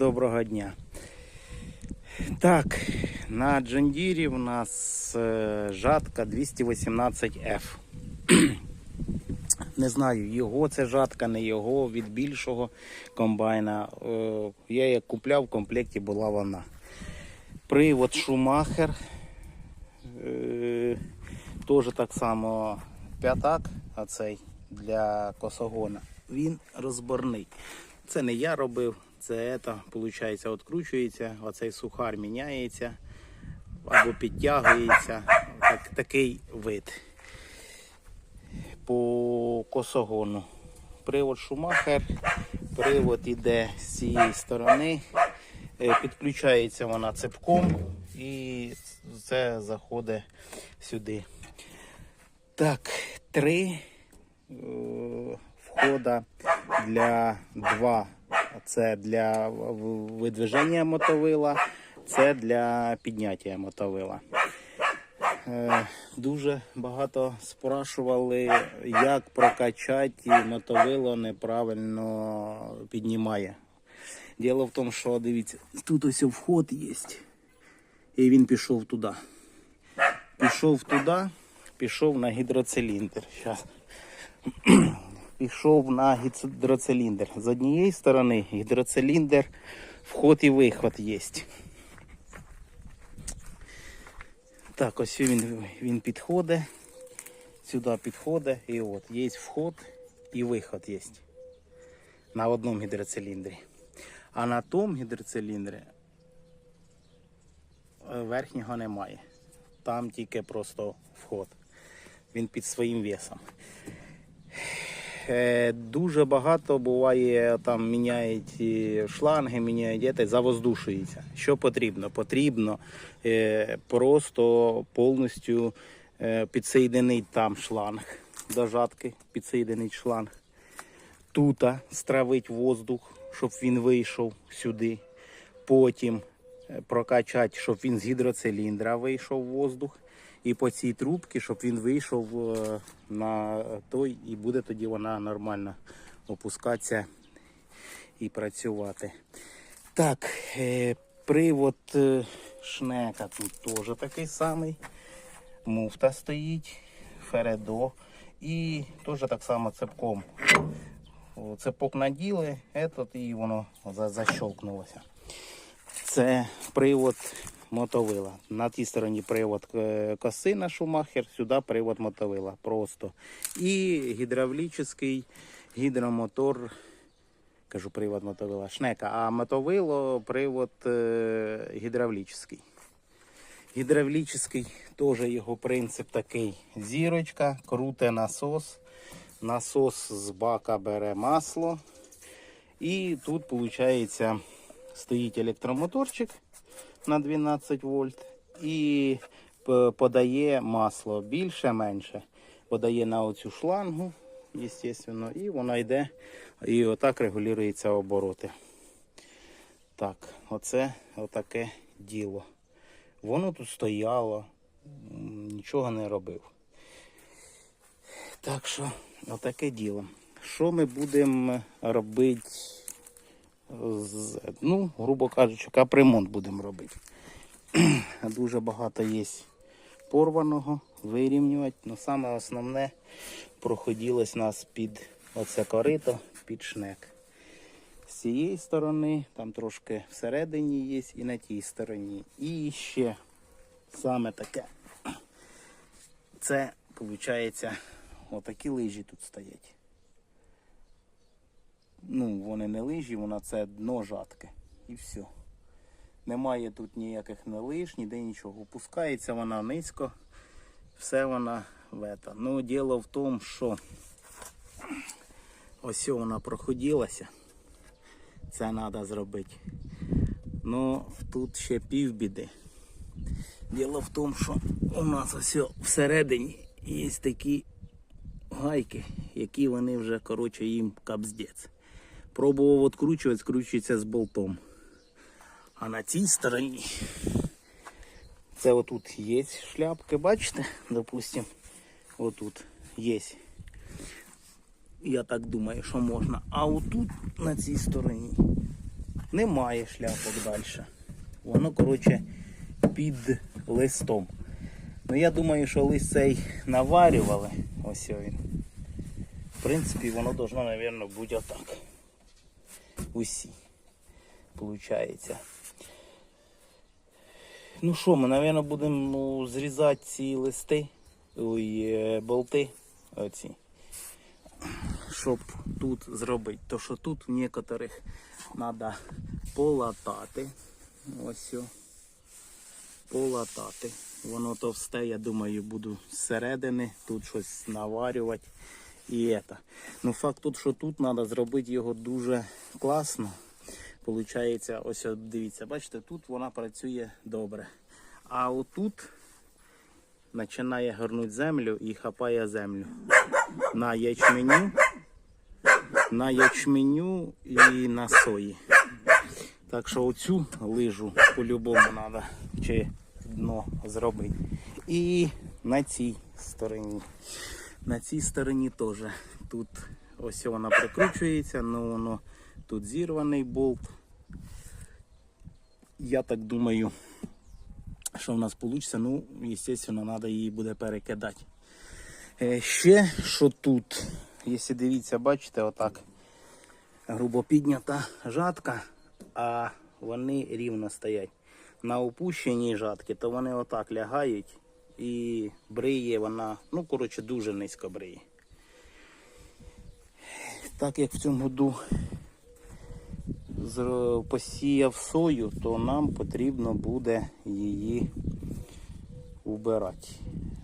Доброго дня. Так, на Джандірі у нас е, жатка 218F. Не знаю, його це жатка, не його, від більшого комбайна. Е, Я як купляв, в комплекті була вона. Привод Шумахер. Е, Теж так само п'ятак, а для косогона. Він розборний. Це не я робив, це це, виходить, відкручується, оцей сухар міняється або підтягується. Так, такий вид по косогону. Привод Шумахер, привод іде з цієї сторони, Е, підключається вона цепком і це заходить сюди. Так, три е, входа для два. Це для видвиження мотовила, це для підняття мотовила. Е, Дуже багато спрашували, як прокачати мотовило неправильно піднімає. Діло в тому, що дивіться, тут ось вход є. І він пішов туди. Пішов туди, пішов на гідроциліндр. Щас. Пішов на гідроциліндр. З однієї сторони гідроциліндр, вход і виход є. Так, ось він, він підходить. Сюди підходить. І от є вход і виход є. На одному гідроциліндрі. А на тому гідроциліндрі е, верхнього немає. Там тільки просто вход. Він під своїм весом. Е, Дуже багато буває, там міняють шланги, міняють діти, завоздушується. Що потрібно? Потрібно е, просто повністю е, підсоєдинити там шланг до жатки, підсоєдинити шланг. Тута стравить воздух, щоб він вийшов сюди. Потім прокачати, щоб він з гідроциліндра вийшов воздух. І по цій трубці, щоб він вийшов е, на той, і буде тоді вона нормально опускатися і працювати. Так, е, привод е, шнека тут теж такий самий. Муфта стоїть, Фередо. І теж так само цепком. Цепок наділи, і воно за- защелкнулося. Це привод мотовила. На тій стороні привод коси на шумахер, сюди привод мотовила. Просто. І гідравлічний гідромотор, кажу привод мотовила, шнека, а мотовило привод е, гідравлічний. Гідравлічний теж його принцип такий. Зірочка, круте насос. Насос з бака бере масло. І тут, виходить, стоїть електромоторчик на 12 вольт і подає масло більше-менше. Подає на оцю шлангу, звісно, і вона йде і отак регулюються обороти. Так, оце отаке діло. Воно тут стояло, нічого не робив. Так що, отаке діло. Що ми будемо робити? Ну, грубо кажучи, капремонт будемо робити. Дуже багато є порваного, вирівнювати. Ну, саме основне проходилось нас під оце корито, під шнек. З цієї сторони, там трошки всередині є і на тій стороні. І ще саме таке. Це, виходить, отакі лижі тут стоять. Ну, вони не лижі, вона це дно жатки. І все. Немає тут ніяких не лиж, ніде нічого. Опускається вона низько, все вона вета. Ну, діло в тому, що ось вона проходилася. Це треба зробити. Ну, тут ще півбіди. Діло в тому, що у нас ось всередині є такі гайки, які вони вже, коротше, їм капздець. Пробував відкручувати, скручується з болтом. А на цій стороні це отут є шляпки, бачите? Допустим, отут є. Я так думаю, що можна. А отут на цій стороні Немає шляпок далі. Воно, коротше, під листом. Ну я думаю, що лист цей наварювали. Ось він. В принципі, воно должно, мабуть, бути отак. Усі. Получається. Ну що, ми, мабуть, будемо зрізати ці листи, ой, е, болти оці. Щоб тут зробити. То що тут в некоторих треба полатати. Ось. о. Полатати. Воно товсте, я думаю, буду зсередини тут щось наварювати. І это. Ну факт тут, що тут треба зробити його дуже класно. Получається, ось дивіться, бачите, тут вона працює добре. А отут починає горнути землю і хапає землю на ячменю, на ячменю і на сої. Так що оцю лижу по-любому треба чи дно зробити. І на цій стороні. На цій стороні теж. Тут ось вона прикручується, ну воно тут зірваний болт. Я так думаю, що в нас вийде. Ну, звісно, треба її буде перекидати. Е, Ще що тут, якщо дивіться, бачите, отак грубо піднята жатка, а вони рівно стоять. На опущеній жатки, то вони отак лягають і бриє вона, ну, коротше, дуже низько бриє. Так як в цьому году посіяв сою, то нам потрібно буде її убирати.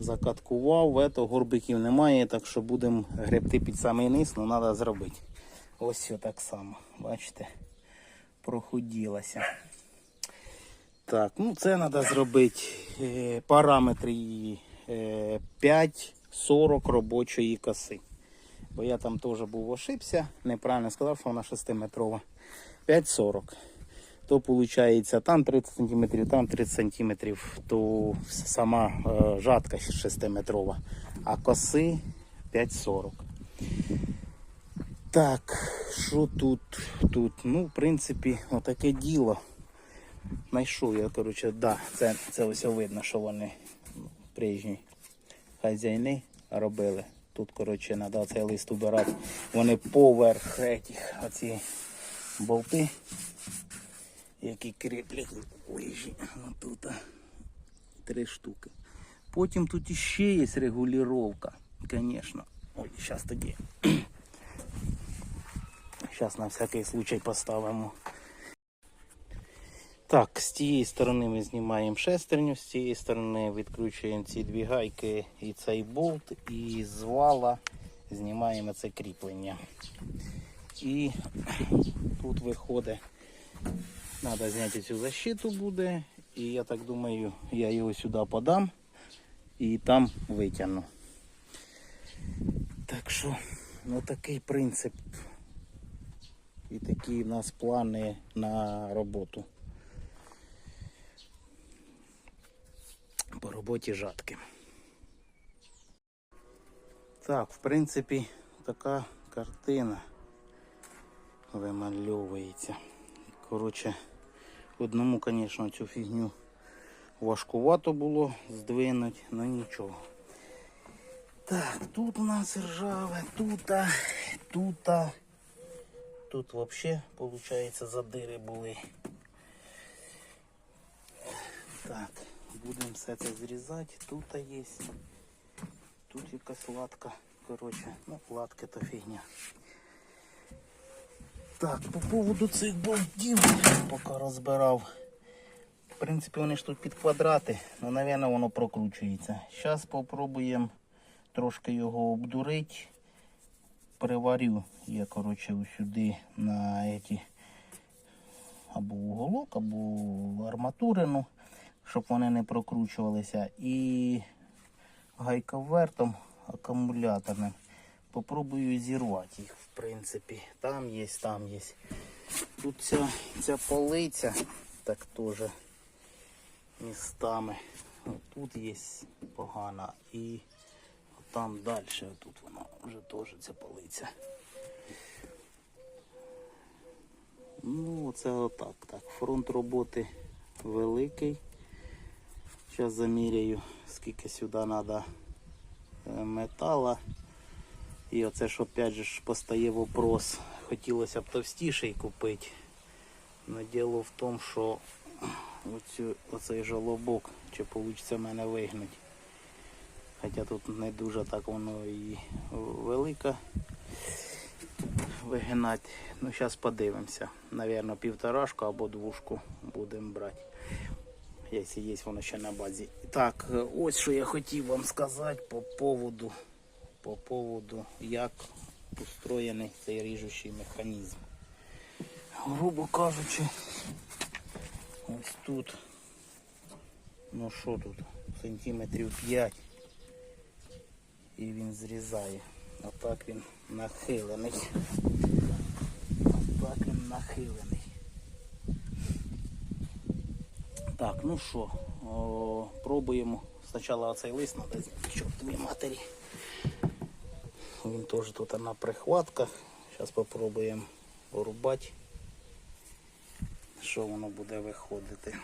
Закаткував, ето горбиків немає, так що будемо гребти під самий низ, але треба зробити. Ось все так само, бачите, прохуділася. Так, ну це треба зробити е, параметри її е, 5-40 робочої коси. Бо я там теж був ошибся, неправильно сказав, що вона 6-метрова. 5,40. То виходить там 30 см, там 30 см, то сама е, жатка 6-метрова, а коси 5,40. Так, що тут? Тут, ну, в принципі, отаке діло. Знайшов я, коротше, да, це, це ось видно, що вони прежні хазяїни робили. Тут, коротше, треба цей лист убирати. Вони поверх этих, оці болти, які кріплять лижі. Тут три штуки. Потім тут іще є регулювання, звісно. Ой, зараз тоді. Зараз на всякий случай поставимо. Так, з тієї сторони ми знімаємо шестерню, з цієї сторони відкручуємо ці дві гайки і цей болт, і з вала знімаємо це кріплення. І тут виходить, треба зняти цю защиту буде, і я так думаю, я його сюди подам і там витягну. Так що, ну такий принцип. І такі в нас плани на роботу. по роботі жатки. Так, в принципі, така картина вимальовується. Коротше, одному, звісно, цю фігню важкувато було здвинути, але нічого. Так, тут у нас ржаве, тут, тут, тут взагалі, виходить, задири були. Так. Будемо все це зрізати. Тут є. Тут якась латка. Коротше, ну латки то фігня. Так, по поводу цих болтів, поки розбирав. В принципі, вони ж тут під квадрати, ну, напевно, воно прокручується. Зараз спробуємо трошки його обдурити. Приварю я, коротше, сюди на эти або уголок, або арматурину щоб вони не прокручувалися. І гайковертом акумуляторним. Попробую зірвати їх, в принципі. Там є, там є. Тут ця, ця полиця так теж містами. Тут є погана і там далі, тут вона вже теж ця полиця. Ну, це отак. Так. Фронт роботи великий. Зараз заміряю, скільки сюди треба метала. І оце ж опять же постає вопрос. Хотілося б товстіший купити. Но діло в тому, що оцю, оцей жолобок, чи вийде мене вигнути. Хоча тут не дуже так воно і велика вигинати. Ну, зараз подивимося. Навірно, півторашку або двушку будемо брати. Якщо є воно ще на базі. Так, ось що я хотів вам сказати по поводу, по поводу як устроєний цей ріжучий механізм. Грубо кажучи, ось тут, ну що тут, сантиметрів 5 і він зрізає. Отак він нахилений. Отак він нахилений. Так, ну що, пробуємо. Спочатку оцей лист треба зняти, чортові матері. Він теж тут на прихватках. Зараз спробуємо порубати, що воно буде виходити.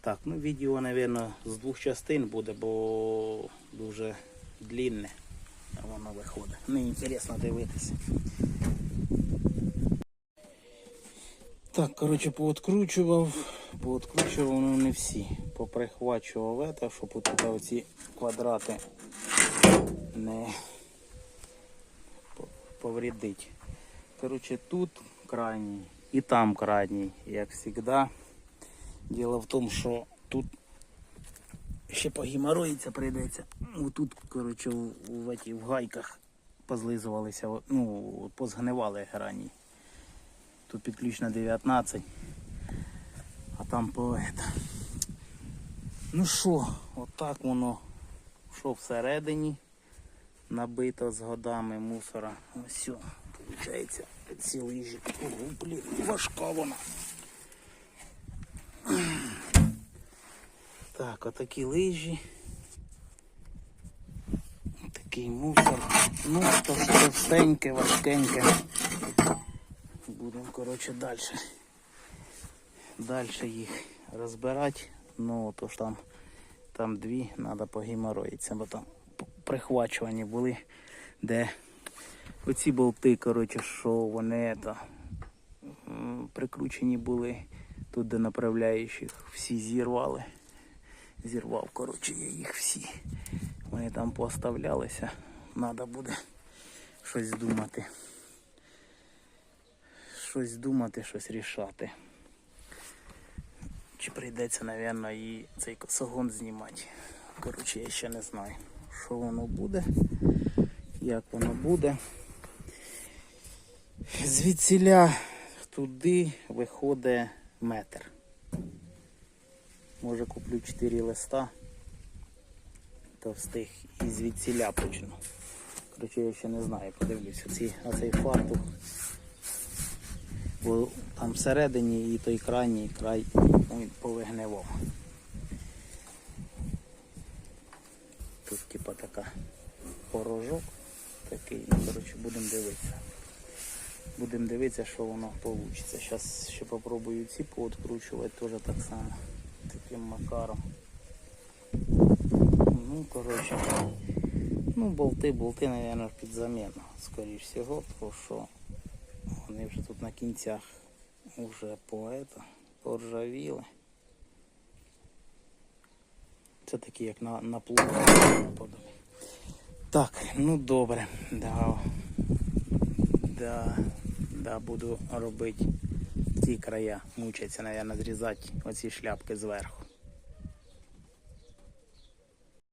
Так, ну відео, мабуть, з двох частин буде, бо дуже длинне. А воно виходить. Мені інтересно дивитися. Так, коротше, пооткручував, пооткручував, ну не всі. Поприхвачував это, щоб тут оці квадрати не по- повредить. Коротше, тут крайній і там крайній, як завжди. Діло в тому, що тут ще погімароїться прийдеться. Ну, Тут, коротше, в, в, эті- в гайках позлизувалися, ну, позгнивали грані. Тут підключено 19, а там по. Ну що, отак воно, що всередині набито з годами мусора. Ось виходить, ці лижі. Ого, блін, важка вона. Так, отакі лижі. Такий мусор. Ну, то товстеньке, важкеньке. Будемо, коротше, далі. Далі їх розбирати. Ну, то ж там, там дві, треба погімароїтися, бо там прихвачувані були, де оці болти, коротше, що вони то, прикручені були тут, де направляючих, всі зірвали. Зірвав, коротше, я їх всі. Вони там поставлялися. Треба буде щось думати. Щось думати, щось рішати. Чи прийдеться, мабуть, і цей косогон знімати. Коротше, я ще не знаю, що воно буде, як воно буде. Звідсіля туди виходить метр. Може куплю 4 листа товстих і звідсіля почну. Коротше, я ще не знаю, подивлюся. А фартух. Бо там всередині і той крайній край він повигнивав. Тут типа така порожок такий, ну коротше будемо дивитися. Будемо дивитися, що воно вийде. Зараз ще попробую ці пооткручувати теж так само. Таким макаром. Ну, коротше. Ну, болти, болти, мабуть, під заміну, скоріш всього, тому що вони вже тут на кінцях вже по это, поржавіли. Це такі, як на, на плуг. Так, ну добре. Да, да, да, буду робити ці края. Мучаться, мабуть, зрізати оці шляпки зверху.